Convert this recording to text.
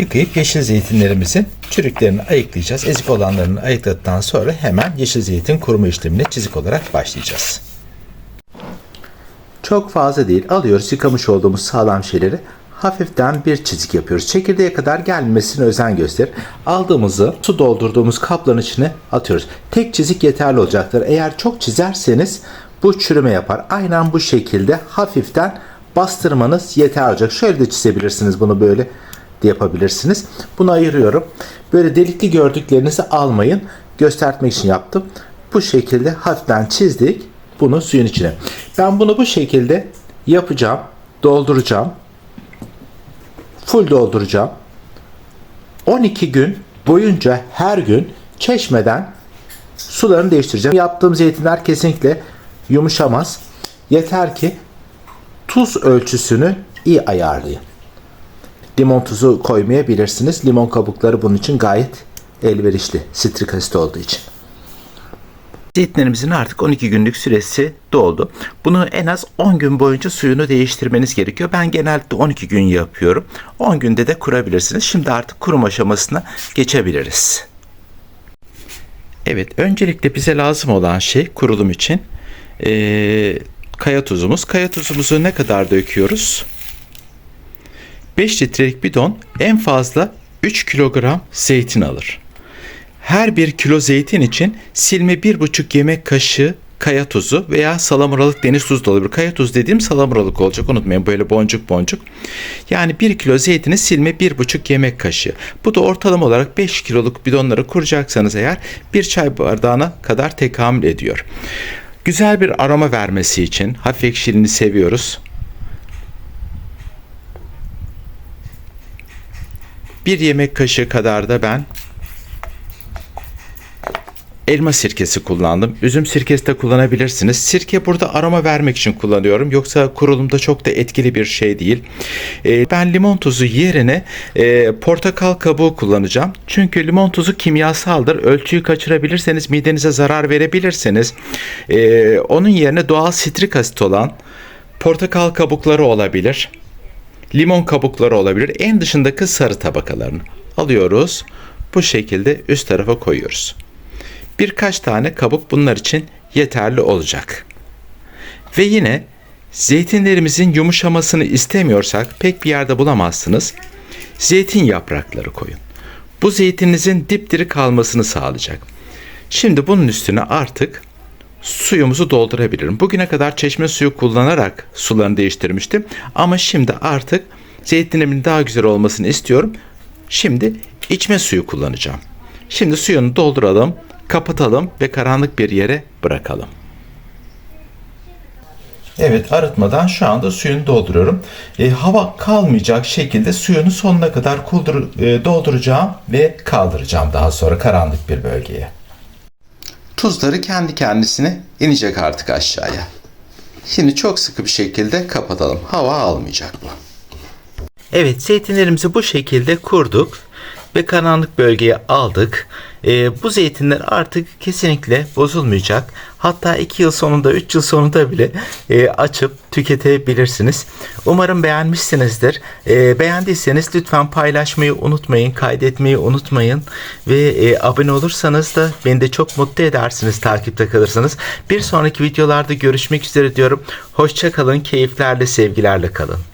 Yıkayıp yeşil zeytinlerimizin çürüklerini ayıklayacağız. Ezik olanlarını ayıkladıktan sonra hemen yeşil zeytin kuruma işlemine çizik olarak başlayacağız. Çok fazla değil. Alıyoruz yıkamış olduğumuz sağlam şeyleri. Hafiften bir çizik yapıyoruz. Çekirdeğe kadar gelmesine özen göster. Aldığımızı su doldurduğumuz kapların içine atıyoruz. Tek çizik yeterli olacaktır. Eğer çok çizerseniz bu çürüme yapar. Aynen bu şekilde hafiften bastırmanız yeter olacak. Şöyle de çizebilirsiniz bunu böyle de yapabilirsiniz. Bunu ayırıyorum. Böyle delikli gördüklerinizi almayın. Göstermek için yaptım. Bu şekilde hafiften çizdik. Bunu suyun içine. Ben bunu bu şekilde yapacağım. Dolduracağım. Full dolduracağım. 12 gün boyunca her gün çeşmeden sularını değiştireceğim. Yaptığım zeytinler kesinlikle yumuşamaz. Yeter ki tuz ölçüsünü iyi ayarlayın. Limon tuzu koymayabilirsiniz. Limon kabukları bunun için gayet elverişli. Sitrik asit olduğu için. Zeytinlerimizin artık 12 günlük süresi doldu. Bunu en az 10 gün boyunca suyunu değiştirmeniz gerekiyor. Ben genellikle 12 gün yapıyorum. 10 günde de kurabilirsiniz. Şimdi artık kurum aşamasına geçebiliriz. Evet, öncelikle bize lazım olan şey kurulum için ee, kaya tuzumuz. Kaya tuzumuzu ne kadar döküyoruz? 5 litrelik bidon en fazla 3 kilogram zeytin alır. Her bir kilo zeytin için silme 1,5 yemek kaşığı kaya tuzu veya salamuralık deniz tuzu da olabilir. Kaya tuzu dediğim salamuralık olacak unutmayın böyle boncuk boncuk. Yani 1 kilo zeytini silme 1,5 yemek kaşığı. Bu da ortalama olarak 5 kiloluk bidonları kuracaksanız eğer bir çay bardağına kadar tekamül ediyor. Güzel bir aroma vermesi için hafif ekşiliğini seviyoruz. Bir yemek kaşığı kadar da ben elma sirkesi kullandım. Üzüm sirkesi de kullanabilirsiniz. Sirke burada aroma vermek için kullanıyorum. Yoksa kurulumda çok da etkili bir şey değil. Ee, ben limon tuzu yerine e, portakal kabuğu kullanacağım. Çünkü limon tuzu kimyasaldır. Ölçüyü kaçırabilirseniz midenize zarar verebilirsiniz. Ee, onun yerine doğal sitrik asit olan portakal kabukları olabilir. Limon kabukları olabilir. En dışındaki sarı tabakalarını alıyoruz. Bu şekilde üst tarafa koyuyoruz. Birkaç tane kabuk bunlar için yeterli olacak. Ve yine zeytinlerimizin yumuşamasını istemiyorsak pek bir yerde bulamazsınız. Zeytin yaprakları koyun. Bu zeytininizin dipdiri kalmasını sağlayacak. Şimdi bunun üstüne artık suyumuzu doldurabilirim. Bugüne kadar çeşme suyu kullanarak sularını değiştirmiştim. Ama şimdi artık zeytinimin daha güzel olmasını istiyorum. Şimdi içme suyu kullanacağım. Şimdi suyunu dolduralım, kapatalım ve karanlık bir yere bırakalım. Evet arıtmadan şu anda suyunu dolduruyorum. E, hava kalmayacak şekilde suyunu sonuna kadar kuldur, e, dolduracağım ve kaldıracağım daha sonra karanlık bir bölgeye. Tuzları kendi kendisine inecek artık aşağıya. Şimdi çok sıkı bir şekilde kapatalım. Hava almayacak bu. Evet zeytinlerimizi bu şekilde kurduk ve karanlık bölgeye aldık. E, bu zeytinler artık kesinlikle bozulmayacak. Hatta 2 yıl sonunda 3 yıl sonunda bile e, açıp tüketebilirsiniz. Umarım beğenmişsinizdir. E, beğendiyseniz lütfen paylaşmayı unutmayın, kaydetmeyi unutmayın ve e, abone olursanız da beni de çok mutlu edersiniz takipte kalırsanız. Bir sonraki videolarda görüşmek üzere diyorum. Hoşçakalın, keyiflerle, sevgilerle kalın.